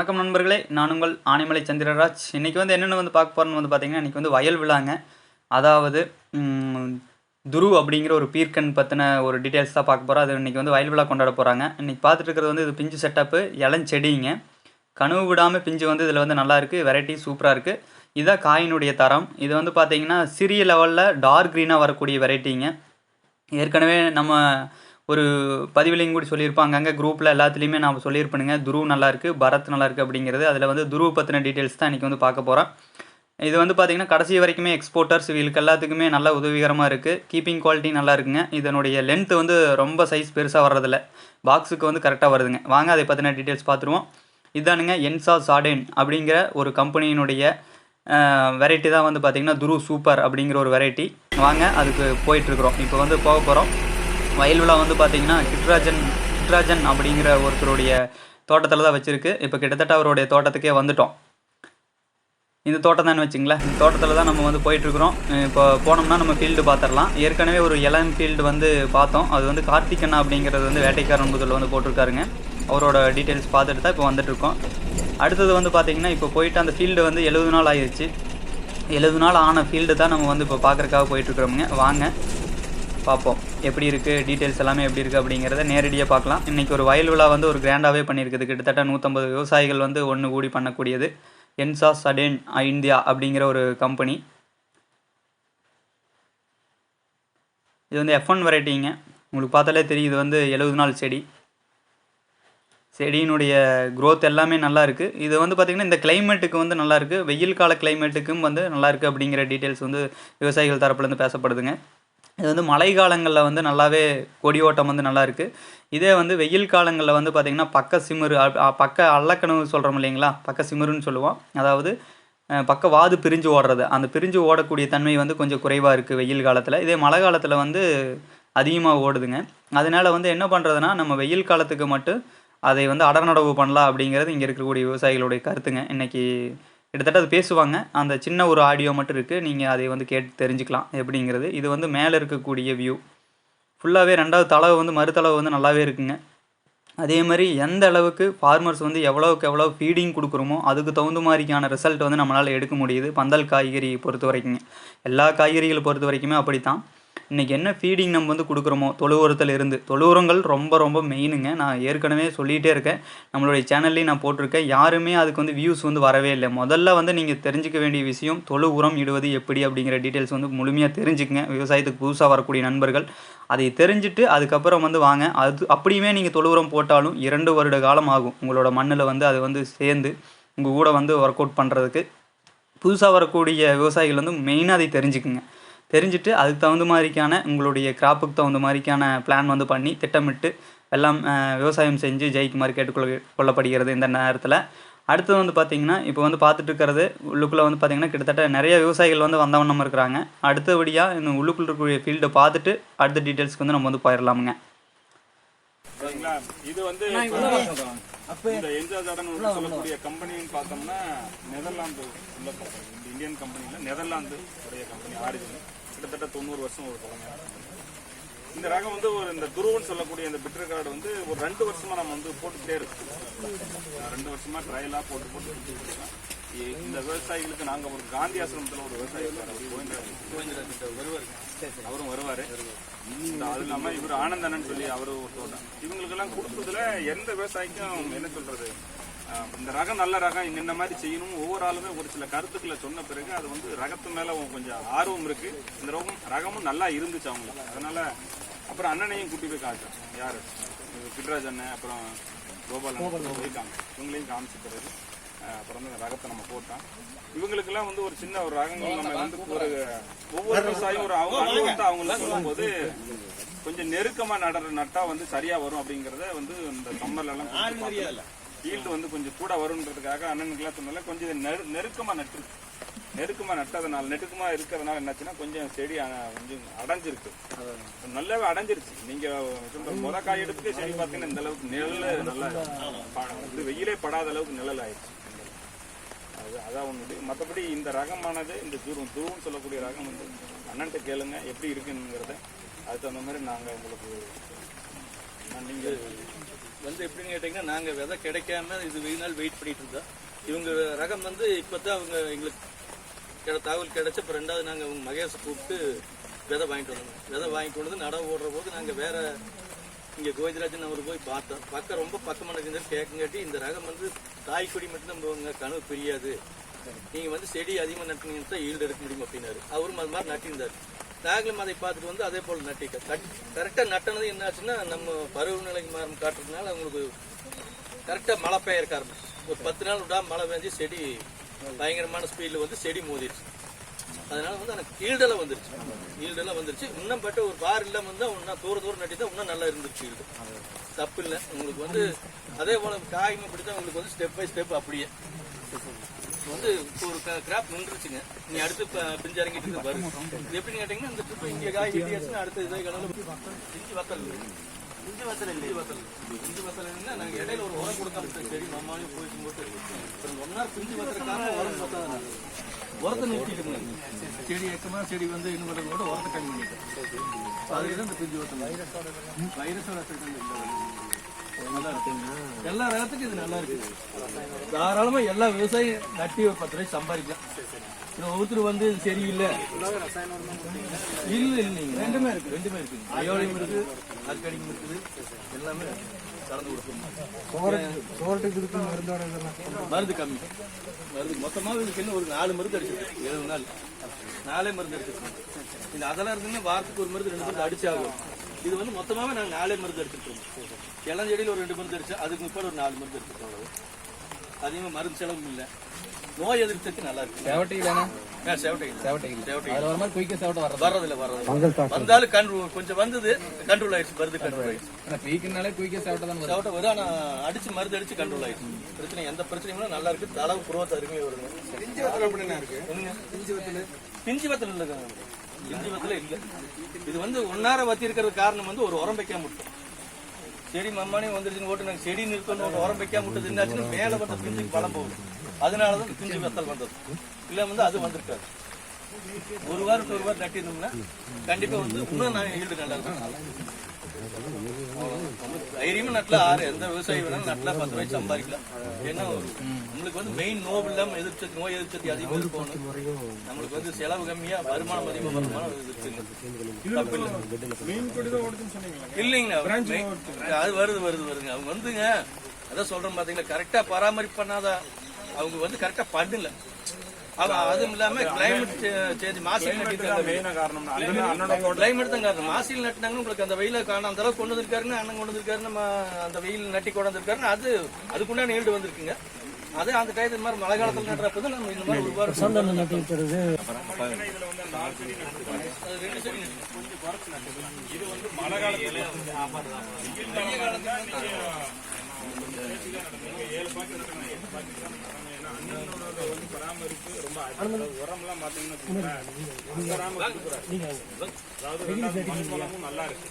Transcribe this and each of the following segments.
வணக்கம் நண்பர்களே. நான் உங்கள் ஆனைமலை சந்திரராஜ். இன்றைக்கி வந்து என்னென்ன வந்து பார்க்க போகிறோன்னு வந்து பார்த்தீங்கன்னா இன்றைக்கி வந்து வயல் விழாங்க. அதாவது துரு அப்படிங்கிற ஒரு பீர்க்கன் பற்றின ஒரு டீட்டெயில்ஸ் தான் பார்க்க போகிறோம் அது இன்றைக்கி வந்து வயல் விழா கொண்டாட போகிறாங்க இன்றைக்கி பார்த்துட்டு இருக்கிறது வந்து இது பிஞ்சு செட்டப்பு இளஞ்செடிங்க கனவு விடாமல் பிஞ்சு வந்து இதில் வந்து நல்லா இருக்குது வெரைட்டி சூப்பராக இருக்குது இதுதான் காயினுடைய தரம். இது வந்து பார்த்தீங்கன்னா சிறிய லெவலில் டார்க் க்ரீனாக வரக்கூடிய வெரைட்டிங்க ஏற்கனவே நம்ம ஒரு பதிவுலையும் கூட சொல்லியிருப்பாங்க அங்கே குரூப்பில் எல்லாத்துலேயுமே நான் சொல்லியிருப்பேனுங்க. துருவ் நல்லாயிருக்கு பரத் நல்லாயிருக்கு அப்படிங்கிறது. அதில் வந்து துருவ் பற்றின டீட்டெயில்ஸ் தான் இன்றைக்கி வந்து பார்க்க போகிறோம் இது வந்து பார்த்திங்கன்னா கடைசி வரைக்குமே எக்ஸ்போர்ட்டர்ஸ் இவங்களுக்கு எல்லாத்துக்குமே நல்ல உதவிகரமாக இருக்குது கீப்பிங் குவாலிட்டி நல்லா இருக்குங்க. இதனுடைய லென்த்து வந்து ரொம்ப சைஸ் பெருசாக வர்றதில்ல. பாக்ஸுக்கு வந்து கரெக்டாக வருதுங்க. வாங்க அதை பற்றின டீட்டெயில்ஸ் பார்த்துருவோம் இதானுங்க என்சா சாடேன் அப்படிங்கிற ஒரு கம்பெனியினுடைய வெரைட்டி தான் வந்து பார்த்திங்கன்னா துரு சூப்பர் அப்படிங்கிற ஒரு வெரைட்டி வாங்க அதுக்கு போயிட்டுருக்குறோம் இப்போ வந்து போக போகிறோம் வயல் விழா வந்து பார்த்திங்கன்னா கிட்ராஜன் கிட்ராஜன் அப்படிங்கிற ஒருத்தருடைய தோட்டத்தில் தான் வச்சுருக்கு. இப்போ கிட்டத்தட்ட அவருடைய தோட்டத்துக்கே வந்துட்டோம். இந்த தோட்டம் தான் வச்சுங்களேன்? இந்த தோட்டத்தில் தான் நம்ம வந்து போயிட்டுருக்குறோம். இப்போ போனோம்னா நம்ம ஃபீல்டு பார்த்துடலாம். ஏற்கனவே ஒரு இளம் ஃபீல்டு வந்து பார்த்தோம். அது வந்து கார்த்திகண்ணா அப்படிங்கிறது வந்து வேட்டைக்காரன் முதல் வந்து போட்டிருக்காருங்க. அவரோட டீட்டெயில்ஸ் பார்த்துட்டு தான் இப்போ வந்துட்டுருக்கோம். அடுத்தது வந்து பார்த்திங்கன்னா இப்போ போயிட்டு அந்த ஃபீல்டு வந்து எழுபது நாள் ஆயிடுச்சு எழுபது நாள் ஆன ஃபீல்டு தான் நம்ம வந்து இப்போ பார்க்குறக்காக போயிட்டுருக்குறோமுங்க. வாங்க. பார்ப்போம். எப்படி இருக்குது டீட்டெயில்ஸ் எல்லாமே எப்படி இருக்குது அப்படிங்கிறத நேரடியாக பார்க்கலாம். இன்றைக்கி ஒரு வயல் விழா வந்து ஒரு கிராண்டாகவே பண்ணியிருக்குது. கிட்டத்தட்ட நூற்றம்பது விவசாயிகள் வந்து ஒன்று கூடி பண்ணக்கூடியது. என்சா சடேன் இந்தியா அப்படிங்கிற ஒரு கம்பெனி இது வந்து எஃப் ஒன் வெரைட்டிங்க உங்களுக்கு பார்த்தாலே தெரியும் இது வந்து எழுபது நாள் செடி. செடியினுடைய க்ரோத் எல்லாமே நல்லா இருக்குது இது வந்து பார்த்திங்கன்னா இந்த கிளைமேட்டுக்கு வந்து நல்லா இருக்குது வெயில் கால கிளைமேட்டுக்கும் வந்து நல்லா இருக்குது அப்படிங்கிற டீட்டெயில்ஸ் வந்து விவசாயிகள் தரப்புலேருந்து பேசப்படுதுங்க. இது வந்து மழை காலங்களில் வந்து நல்லாவே கொடி ஓட்டம் வந்து நல்லா இருக்குது இதே வந்து வெயில் காலங்களில் வந்து பார்த்திங்கன்னா பக்க சிமிரு பக்க அல்லக்கனவு சொல்கிறோம் இல்லைங்களா? பக்க சிமிருன்னு சொல்லுவோம். அதாவது பக்க வாது பிரிஞ்சு ஓடுறது. அந்த பிரிஞ்சு ஓடக்கூடிய தன்மை வந்து கொஞ்சம் குறைவாக இருக்குது வெயில் காலத்தில். இதே மழை காலத்தில் வந்து அதிகமாக ஓடுதுங்க. அதனால் வந்து என்ன பண்ணுறதுனா நம்ம வெயில் காலத்துக்கு மட்டும் அதை வந்து அடநடவு பண்ணலாம் அப்படிங்கிறது இங்கே இருக்கக்கூடிய விவசாயிகளுடைய கருத்துங்க. இன்னைக்கு கிட்டத்தட்ட அது பேசுவாங்க. அந்த சின்ன ஒரு ஆடியோ மட்டும் இருக்குது நீங்கள் அதை வந்து கேட்டு தெரிஞ்சுக்கலாம். எப்படிங்கிறது. இது வந்து மேலே இருக்கக்கூடிய வியூ ஃபுல்லாகவே ரெண்டாவது தளவு வந்து மறுதளவு வந்து நல்லாவே இருக்குங்க. அதே மாதிரி எந்த அளவுக்கு ஃபார்மர்ஸ் வந்து எவ்வளோக்கு எவ்வளோ ஃபீடிங் கொடுக்குறோமோ அதுக்கு தகுந்த மாதிரிக்கான ரிசல்ட் வந்து நம்மளால் எடுக்க முடியுது. பந்தல் காய்கறி பொறுத்த வரைக்குங்க எல்லா காய்கறிகளை பொறுத்த வரைக்குமே அப்படி தான் இன்றைக்கி என்ன ஃபீடிங் நம்ம வந்து கொடுக்குறோமோ தொழு இருந்து. தொழு உரங்கள் ரொம்ப ரொம்ப மெயினுங்க நான் ஏற்கனவே சொல்லிகிட்டே இருக்கேன். நம்மளுடைய சேனல்லையும் நான் போட்டிருக்கேன். யாருமே அதுக்கு வந்து வியூஸ் வந்து வரவே இல்லை. முதல்ல வந்து நீங்கள் தெரிஞ்சுக்க வேண்டிய விஷயம் தொழு உரம் இடுவது எப்படி அப்படிங்கிற டீட்டெயில்ஸ் வந்து முழுமையாக தெரிஞ்சுக்கங்க. விவசாயத்துக்கு புதுசாக வரக்கூடிய நண்பர்கள். அதை தெரிஞ்சுட்டு அதுக்கப்புறம் வந்து வாங்க. அது அப்படியுமே நீங்கள் தொழு உரம் போட்டாலும் இரண்டு வருட காலம் ஆகும். உங்களோட மண்ணில் வந்து அது வந்து சேர்ந்து உங்கள் கூட வந்து ஒர்க் அவுட் பண்ணுறதுக்கு புதுசாக வரக்கூடிய விவசாயிகள் வந்து மெயினாக அதை தெரிஞ்சுக்குங்க. தெரிஞ்சுட்டு அதுக்கு தகுந்த மாதிரிக்கான உங்களுடைய கிராப்புக்கு தகுந்த மாதிரிக்கான பிளான் வந்து பண்ணி திட்டமிட்டு எல்லாம் விவசாயம் செஞ்சு ஜெயிக்குமாறு கேட்டுக்கொள்ள கொள்ளப்படுகிறது இந்த நேரத்தில். அடுத்தது வந்து பார்த்திங்கன்னா இப்போ வந்து பார்த்துட்டு இருக்கிறது உள்ளுக்குள்ளே வந்து பார்த்திங்கன்னா கிட்டத்தட்ட நிறைய விவசாயிகள் வந்து வந்தவண்ணம் இருக்கிறாங்க. அடுத்தபடியாக இந்த உள்ளுக்குள்ள இருக்கக்கூடிய ஃபீல்டை பார்த்துட்டு அடுத்த டீட்டெயில்ஸ்க்கு வந்து நம்ம வந்து போயிடலாமுங்க சரிங்களா? இது வந்து இந்த ஜார்டன் சொல்லக்கூடிய கம்பெனின்னு பார்த்தோம்னா நெதர்லாந்து உள்ள இந்தியன் கம்பெனில நெதர்லாந்து உடைய கம்பெனி ஆரிஜின். கிட்டத்தட்ட தொண்ணூறு வருஷம் ஒரு பழமையான. இந்த ரகம் வந்து ஒரு இந்த துருவன் சொல்லக்கூடிய இந்த பிட்டர் கார்டு வந்து ஒரு ரெண்டு வருஷமா நம்ம வந்து போட்டுக்கிட்டே இருக்கோம் ரெண்டு வருஷமா ட்ரையலா போட்டு போட்டு இந்த விவசாயிகளுக்கு நாங்க ஒரு காந்தி ஆசிரமத்துல ஒரு விவசாயி வருவார். அவரும் வருவாரு. அது இல்லாம இவர் ஆனந்தனன் சொல்லி அவரு ஒரு தோட்டம் இவங்களுக்கு எல்லாம் கொடுத்ததுல எந்த விவசாயிக்கும் என்ன சொல்றது? இந்த ரகம் நல்ல ரகம் இந்த இந்த மாதிரி செய்யணும். ஒவ்வொரு ஆளுமே ஒரு சில கருத்துக்களை சொன்ன பிறகு அது வந்து ரகத்து மேல கொஞ்சம் ஆர்வம் இருக்கு. இந்த ரகம் ரகமும் நல்லா இருந்துச்சு அவங்களுக்கு. அதனால அப்புறம் அண்ணனையும் கூட்டி போய் காமிச்சோம் யாரு? கிட்ராஜ் அண்ணன் அப்புறம் கோபால் அண்ணன் போய் காமிச்சோம் இவங்களையும் காமிச்ச பிறகு அப்புறம் வந்து இந்த ரகத்தை நம்ம போட்டோம் இவங்களுக்கெல்லாம் வந்து ஒரு சின்ன ஒரு ரகங்கள் நம்ம வந்து ஒரு ஒவ்வொரு விவசாயியும் ஒரு அவங்க அனுபவத்தை அவங்களுக்கு சொல்லும்போது கொஞ்சம் நெருக்கமா நடுற நட்டா வந்து சரியா வரும் அப்படிங்கறத வந்து இந்த கம்மர்ல எல்லாம் ஈல்டு வந்து கொஞ்சம் கூட வரும்ன்றதுக்காக அண்ணனுக்கு எல்லாம் சொன்னால கொஞ்சம் இது நெரு- நெருக்கமா நட்டு நெருக்கமா நட்டதுனால நெருக்கமா இருக்கிறதுனால என்னாச்சுன்னா கொஞ்சம் செடி கொஞ்சம் அடைஞ்சிருக்கு. நல்லாவே அடைஞ்சிருச்சு. நீங்க சொல்ற முத காய் எடுத்துட்டு செடி பார்த்தீங்கன்னா இந்த அளவுக்கு நிழல் நல்லா இது வெயிலே படாத அளவுக்கு நிழல் ஆயிடுச்சு. அது அதான் ஒண்ணு மற்றபடி இந்த ரகமானது இந்த துருவம் துருவம் சொல்லக்கூடிய ரகம் வந்து அண்ணன்ட்ட கேளுங்க எப்படி இருக்குங்கிறத. அதுக்கு தகுந்த மாதிரி நாங்க உங்களுக்கு நான் நீங்க வந்து எப்படின்னு கேட்டிங்கன்னா நாங்கள் விதை கிடைக்காம இது வெயில் நாள் வெயிட் பண்ணிட்டு இருந்தோம். இவங்க ரகம் வந்து இப்போ தான் அவங்க எங்களுக்கு கிட தகவல் கிடைச்ச இப்போ ரெண்டாவது நாங்கள் அவங்க மகேஷை கூப்பிட்டு விதை வாங்கிட்டு வந்தோம். விதை வாங்கிட்டு வந்து நட ஓடுற போது நாங்கள் வேற இங்கே கோவிந்தராஜன் அவர் போய் பார்த்தோம். பக்கம் ரொம்ப பக்கமாக இருக்குன்னு கேட்குங்காட்டி இந்த ரகம் வந்து தாய்க்குடி மட்டும் நம்ம உங்கள் கனவு பிரியாது. நீங்கள் வந்து செடி அதிகமாக நட்டினீங்கன்னு தான் ஈல்டு எடுக்க முடியும் அப்படின்னாரு. அவரும் அது மாதிரி நட்டியிருந்தார் நாங்களும் அதை பார்த்துட்டு வந்து அதே போல் நட்டிட்டோம் கட் கரெக்டாக நட்டினது என்ன ஆச்சுன்னா நம்ம பருவநிலைக்கு மாறும் காட்டுறதுனால அவங்களுக்கு கரெக்டாக மழை பெய்ய இருக்க ஆரம்பிச்சு ஒரு பத்து நாள் விடாம மழை பெஞ்சு செடி பயங்கரமான ஸ்பீடில் வந்து செடி மோதிடுச்சு. அதனால வந்து எனக்கு ஈல்டெல்லாம் வந்துருச்சு. ஈல்டெல்லாம் வந்துருச்சு. இன்னும் பட்ட ஒரு பார் இல்லாமல் இருந்தா இன்னும் தூர தூரம் நட்டி தான் இன்னும் நல்லா இருந்துச்சு ஈல்டு தப்பு இல்லை. உங்களுக்கு வந்து அதே போல காய்மை தான் உங்களுக்கு வந்து ஸ்டெப் பை ஸ்டெப் அப்படியே. வந்து இப்போ ஒரு கிராப் நின்றுச்சுங்க. நீ அடுத்து இப்போ பிஞ்சு இறங்கிட்டு வரும் எப்படின்னு கேட்டீங்கன்னா இந்த ட்ரிப் இங்கே காய் வெட்டியாச்சுன்னா அடுத்த இதே கடலில் பிஞ்சு வத்தல். இஞ்சி வத்தல் இல்லை வத்தல். இஞ்சி வத்தல் நாங்கள் இடையில ஒரு உரம் கொடுத்தோம் சரி மாமானி போயிட்டு போட்டு ஒன் ஹவர் பிஞ்சு வத்தல் காரணம் உரம் பார்த்தா உரத்தை நிறுத்திட்டு செடி எக்கமா செடி வந்து இன்னும் கூட கூட உரத்தை கம்மி பண்ணிட்டேன் அதுல தான் இந்த பிஞ்சு வத்தல். வைரஸோட எஃபெக்ட் வந்து இல்லை எல்லா ரகத்துக்கும் இது நல்லா இருக்கு தாராளமா எல்லா விவசாயம் நட்டி ஒரு பத்து ரூபாய் சம்பாதிக்கலாம். இது ஒவ்வொருத்தர் வந்து இது சரியில்லை. இல்ல இல்லைங்க ரெண்டுமே இருக்கு. ரெண்டுமே இருக்கு. அயோடியம் இருக்கு ஆர்கானிக் இருக்குது. எல்லாமே கலந்து கொடுக்கணும். மருந்து கம்மி. மருந்து மொத்தமா இதுக்கு என்ன ஒரு நாலு மருந்து அடிச்சிருக்கு ஏழு நாள். நாலே மருந்து அடிச்சிருக்கோம். இந்த அதெல்லாம் இருந்தீங்கன்னா வாரத்துக்கு ஒரு மருந்து ரெண்டு மருந்து அடிச்சாகும் இது வந்து மொத்தமாவே நாங்க நாலே மருந்து அடிச்சிருக்கோம் இளஞ்செடியில் ஒரு ரெண்டு மருந்து அடிச்சா அதுக்கு முன்னாடி ஒரு நாலு மருந்து அடிச்சிருக்கோம் அவ்வளவு அதிகமா மருந்து செலவும் இல்லை. நோய் எதிர்ப்பு சக்தி நல்லா இருக்கு. வந்தாலும் கண்ட்ரோல் கொஞ்சம் வந்தது கண்ட்ரோல் ஆயிடுச்சு. கண்ட்ரோல் தான் வரும். ஆனா அடிச்சு மருந்து அடிச்சு கண்ட்ரோல் ஆயிடுச்சு. பிரச்சனை எந்த பிரச்சனையும் நல்லா இருக்கு. தளவு புரோத்த அருமையா வருங்க பிஞ்சு வத்தல் அப்படின்னா இருக்கு? பிஞ்சு வத்தல். பிஞ்சு வத்தல் இல்ல இந்துவத்தில் இல்லை. இல்ல இது வந்து ஒன்னார வத்தி காரணம் வந்து ஒரு உரம் வைக்காம விட்டோம். செடி மம்மானே வந்துருச்சுன்னு ஓட்டு நாங்கள் செடி நிறுத்தணும் ஒரு உரம் வைக்காம விட்டது என்னாச்சுன்னு மேலே வந்த பிஞ்சுக்கு பழம் போகுது. அதனாலதான் பிஞ்சு வெத்தல் வந்தது. இல்ல வந்து அது வந்திருக்காது. ஒரு வாரம் ஒரு வாரம் நட்டிருந்தோம்னா கண்டிப்பா வந்து இன்னும் நான் ஈல்டு நல்லா இருக்கும் தைரியமா நட்டல ஆறு எந்த விவசாயி வேணாலும் நட்டல பத்து ரூபாய்க்கு சம்பாதிக்கலாம் ஏன்னா ஒரு நம்மளுக்கு வந்து மெயின் நோவு இல்லாம எதிர்ப்பு நோய் எதிர்ப்பு சக்தி அதிகமா இருக்கணும். நம்மளுக்கு வந்து செலவு கம்மியா வருமானம் அதிகமா வருமானம் இல்லை இல்லைங்கண்ணா அது வருது வருது வருதுங்க. அவங்க வந்துங்க அதான் சொல்றேன் பாத்தீங்களா கரெக்டா பராமரிப்பு பண்ணாத அவங்க வந்து கரெக்டா பண்ணல. அதுவும் இல்லாம கிளைமேட் சேஞ்ச் மாசி நட்டிருக்காங்க கிளைமேட் தான் காரணம். மாசியில் நட்டினாங்க உங்களுக்கு அந்த வெயில காணும் அந்த அளவுக்கு கொண்டு வந்திருக்காருன்னு அண்ணன் கொண்டு வந்திருக்காரு நம்ம அந்த வெயில் நட்டி கொண்டு வந்திருக்காருன்னு அது அதுக்குண்டான ஈல்டு வந்திருக்குங்க. அதே அந்த டயத்து இந்த மாதிரி மழை காலத்தில் நடுறப்ப தான் நம்ம இந்த மாதிரி ஒரு செடி நட்டு. நட்டுருக்காங்க. இது வந்து மழை காலத்துல பராமரிப்பு ரொம்ப உரம்லாம் பாத்தீங்கன்னா அதாவது நல்லா இருக்கு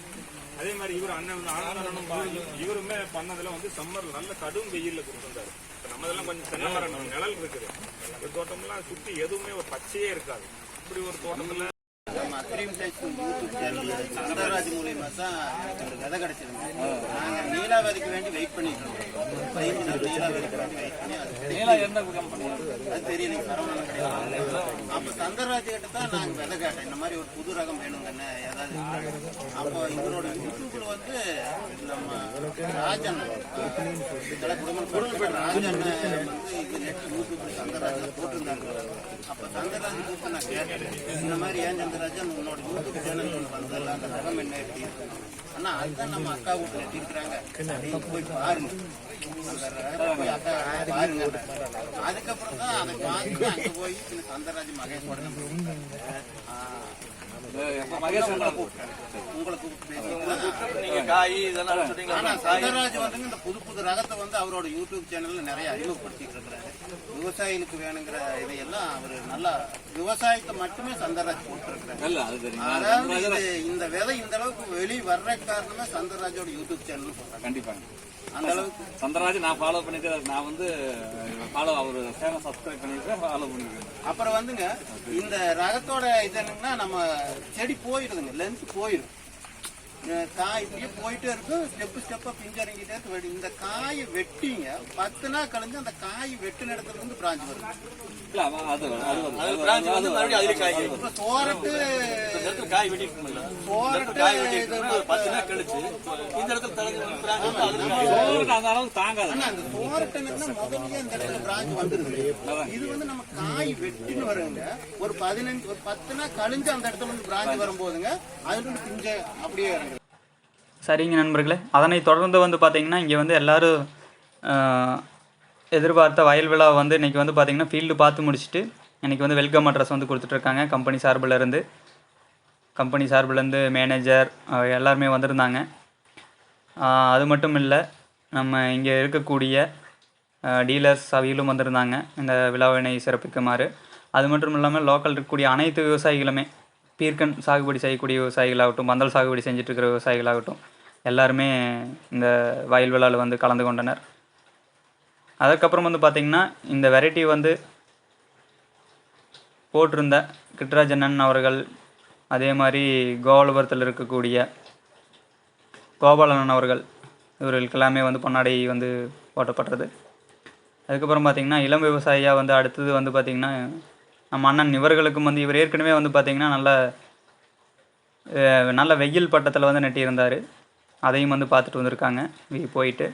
அதே மாதிரி இவர் அண்ணன் ஆனந்தரனும் இவருமே பண்ணதுல வந்து சம்மர் நல்ல கடும் வெயில்ல கொடுத்துருந்தாரு நம்ம இதெல்லாம் கொஞ்சம் தென்னை மரம் நம்ம நிழல் இருக்குது இந்த தோட்டம்லாம் சுத்தி எதுவுமே ஒரு பச்சையே இருக்காது இப்படி ஒரு தோட்டத்துல நம்ம அக்ரீம் யூடியூப் சேனல் சந்தராஜ் மூலியமா தான் எங்களுக்கு விதை நாங்க நீலாவதிக்கு வேண்டி வெயிட் பண்ணிட்டு இருக்கோம். வேண்டி வெயிட் பண்ணி அது நீலா கம்பெனி அது தெரியல சரவணன் கிடையாது. அப்ப சந்தராஜ் கிட்ட தான் நாங்க விதை கேட்டேன். இந்த மாதிரி ஒரு புது ரகம் வேணுங்கன்னு ஏதாவது அப்போ இவரோட யூடியூப்ல வந்து நம்ம ராஜன் குடும்பம் ராஜன் வந்து இது நெட் யூடியூப்ல சந்தராஜ் போட்டிருந்தாங்க. அப்ப சந்தராஜ் கூப்பிட்டு நான் கேட்டேன். இந்த மாதிரி ஏன் சந்திரராஜன் உன்னோட யூடியூப் சேனல் வந்தல அந்த ரகம் என்ன எப்படி ஆனா அதுதான் நம்ம அக்கா வீட்டுல இருக்கிறாங்க போய் பாருங்க. அதுக்கப்புறம் தான் அதை பார்த்து அங்க போய் இந்த சந்தராஜ் மகேஷ் உங்களுக்கு பேசுறீங்களா? நீங்க காய் ஆனா சொல்றீங்களா சந்தராஜ் இந்த புது புது ரகத்தை வந்து அவரோட யூடியூப் சேனல்ல நிறைய அறிமுகப்படுத்திட்டு இருக்கிறாரு விவசாயிகளுக்கு வேணுங்கிற இதையெல்லாம் அவர் நல்லா விவசாயத்தை மட்டுமே சந்தராஜ் போட்டிருக்கிறாரு அதாவது இது இந்த விதை இந்த அளவுக்கு வெளி வர்ற காரணமே சந்தராஜோட யூடியூப் சேனல் சொல்றாங்க கண்டிப்பாங்க அந்த அளவுக்கு. சந்திரராஜ் நான் ஃபாலோ பண்ணிட்டு நான் வந்து ஃபாலோ அவர் சேனல் சப்ஸ்கிரைப் பண்ணிட்டு ஃபாலோ பண்ணிருக்கேன் அப்புறம் வந்துங்க இந்த ரகத்தோட இது என்னங்கன்னா நம்ம செடி போயிருதுங்க லென்த் போயிரும் காய் இப்படியே போயிட்டே இருக்கும். ஸ்டெப் ஸ்டெப்பா பிஞ்சிறங்கிட்டே இருக்கு. வெடி- இந்த காயை வெட்டிங்க பத்து நாள் கழிஞ்சு அந்த காய் வெட்டின இடத்துல இருந்து பிராஞ்ச் வரும் இல்ல அவ- அது அது வந்து- அது பிரான்ச் வந்து மறுபடியும் அதிலே காய் காய்க்கும். இப்ப சோரட்டு இந்த இடத்துல காய் இந்த சோரட்டு காய் ஒரு பத்து நாள் கழிச்சு இந்த இடத்துல வந்து வந்து அந்த அளவுக்கு தாங்காது. அந்த சோரட்டுன்னா முதல்லயே இந்த இடத்துல பிராஞ்ச் வந்துருது. இது வந்து நம்ம காய் வெட்டின்னு வருங்க ஒரு பதினஞ்சு ஒரு பத்து நாள் கழிஞ்சு அந்த இடத்துல இருந்து பிராஞ்ச் வரும்போதுங்க அதுல இருந்து பிஞ்ச அப்படியே இறங்குது சரிங்க நண்பர்களே. அதனை தொடர்ந்து வந்து பார்த்தீங்கன்னா இங்கே வந்து எல்லோரும் எதிர்பார்த்த வயல் விழா வந்து இன்றைக்கி வந்து பார்த்திங்கன்னா ஃபீல்டு பார்த்து முடிச்சுட்டு இன்றைக்கி வந்து வெல்கம் அட்ரஸ் வந்து கொடுத்துட்ருக்காங்க கம்பெனி சார்பிலேருந்து கம்பெனி சார்பிலேருந்து மேனேஜர் எல்லாருமே வந்திருந்தாங்க. அது மட்டும் இல்லை நம்ம இங்கே இருக்கக்கூடிய டீலர்ஸ் அவையிலும் வந்திருந்தாங்க. இந்த விழாவினை சிறப்பிக்குமாறு. அது மட்டும் இல்லாமல் லோக்கல் இருக்கக்கூடிய அனைத்து விவசாயிகளுமே பீர்க்கன் சாகுபடி செய்யக்கூடிய விவசாயிகளாகட்டும் மந்தல் சாகுபடி செஞ்சுட்டு இருக்கிற விவசாயிகளாகட்டும் எல்லாருமே இந்த வயல் விழாவில் வந்து கலந்து கொண்டனர். அதுக்கப்புறம் வந்து பார்த்திங்கன்னா இந்த வெரைட்டி வந்து போட்டிருந்த கிருட்ராஜனன் அவர்கள் அதே மாதிரி கோவலபுரத்தில் இருக்கக்கூடிய கோபாலன் அவர்கள் இவர்களுக்கெல்லாமே வந்து பொன்னாடை வந்து போட்டப்பட்டது. அதுக்கப்புறம் பார்த்திங்கன்னா இளம் விவசாயியாக வந்து அடுத்தது வந்து பார்த்திங்கன்னா நம்ம அண்ணன் இவர்களுக்கும் வந்து இவர் ஏற்கனவே வந்து பார்த்திங்கன்னா நல்ல நல்ல வெயில் பட்டத்தில் வந்து நட்டியிருந்தார். அதையும் வந்து பார்த்துட்டு வந்திருக்காங்க. வி- போயிட்டு.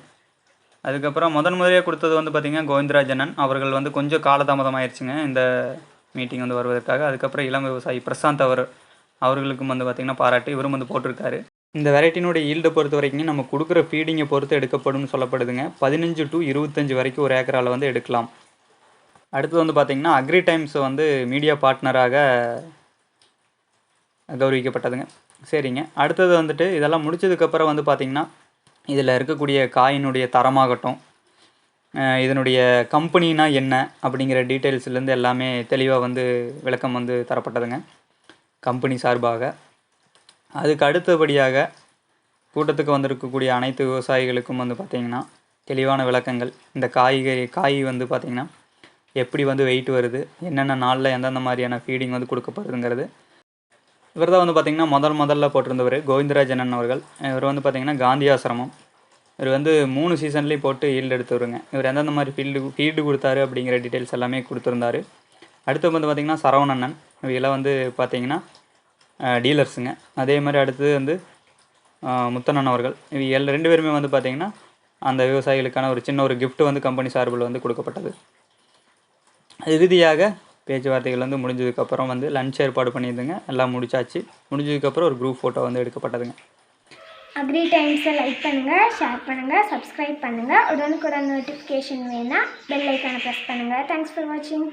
அதுக்கப்புறம் முதன் முறையாக கொடுத்தது வந்து பார்த்திங்கன்னா கோவிந்தராஜனன் அவர்கள் வந்து கொஞ்சம் காலதாமதம் ஆயிடுச்சுங்க இந்த மீட்டிங் வந்து வருவதற்காக. அதுக்கப்புறம் இளம் விவசாயி பிரசாந்த் அவர் அவர்களுக்கும் வந்து பார்த்திங்கன்னா பாராட்டு. இவரும் வந்து போட்டிருக்காரு. இந்த வெரைட்டினுடைய ஈல்டை பொறுத்த வரைக்கும் நம்ம கொடுக்குற ஃபீடிங்கை பொறுத்து எடுக்கப்படும்னு சொல்லப்படுதுங்க. பதினஞ்சு டு இருபத்தஞ்சு வரைக்கும் ஒரு ஏக்கரால் வந்து எடுக்கலாம். அடுத்தது வந்து பார்த்திங்கன்னா அக்ரி டைம்ஸ் வந்து மீடியா பார்ட்னராக கௌரவிக்கப்பட்டதுங்க. சரிங்க. அடுத்தது வந்துட்டு இதெல்லாம் முடிச்சதுக்கப்புறம் வந்து பார்த்திங்கன்னா இதில் இருக்கக்கூடிய காயினுடைய தரமாகட்டும் இதனுடைய கம்பெனினா என்ன அப்படிங்கிற டீட்டெயில்ஸ்லேருந்து எல்லாமே தெளிவாக வந்து விளக்கம் வந்து தரப்பட்டதுங்க. கம்பெனி சார்பாக. அதுக்கு அடுத்தபடியாக கூட்டத்துக்கு வந்திருக்கக்கூடிய அனைத்து விவசாயிகளுக்கும் வந்து பார்த்திங்கன்னா தெளிவான விளக்கங்கள். இந்த காய்கறி காய் வந்து பார்த்திங்கன்னா எப்படி வந்து வெயிட் வருது என்னென்ன நாளில் எந்தெந்த மாதிரியான ஃபீடிங் வந்து கொடுக்கப்படுதுங்கிறது. இவர் தான் வந்து பார்த்திங்கன்னா முதல் முதல்ல போட்டிருந்தவர் கோவிந்தராஜன் அவர்கள். இவர் வந்து பார்த்திங்கன்னா காந்தி ஆசிரமம். இவர் வந்து மூணு சீசன்லேயும் போட்டு ஈல்டு எடுத்துருங்க இவர் எந்தெந்த மாதிரி ஃபீல்டு ஃபீல்டு கொடுத்தாரு அப்படிங்கிற டீட்டெயில்ஸ் எல்லாமே கொடுத்துருந்தாரு. அடுத்து வந்து பார்த்திங்கன்னா சரவணண்ணன் இவங்கெல்லாம் வந்து பார்த்திங்கன்னா டீலர்ஸுங்க அதே மாதிரி அடுத்தது வந்து அஹ், முத்தண்ணன் அவர்கள். இவங்க எல் ரெண்டு பேருமே வந்து பார்த்திங்கன்னா அந்த விவசாயிகளுக்கான ஒரு சின்ன ஒரு கிஃப்ட் வந்து கம்பெனி சார்பில் வந்து கொடுக்கப்பட்டது. இறுதியாக பேச்சுவார்த்தைகள் வந்து முடிஞ்சதுக்கப்புறம் வந்து லஞ்ச் ஏற்பாடு பண்ணியிருந்தேங்க. எல்லாம் முடிச்சாச்சு. முடிஞ்சதுக்கப்புறம் ஒரு குரூப் ஃபோட்டோ வந்து எடுக்கப்பட்டதுங்க. அக்ரி டைம்ஸை லைக் பண்ணுங்கள் ஷேர் பண்ணுங்கள் சப்ஸ்கிரைப் பண்ணுங்கள் உடனுக்குடன் நோட்டிஃபிகேஷன் வேணால் பெல் ஐக்கானை ப்ரெஸ் பண்ணுங்கள் தேங்க்ஸ் ஃபார் வாட்சிங்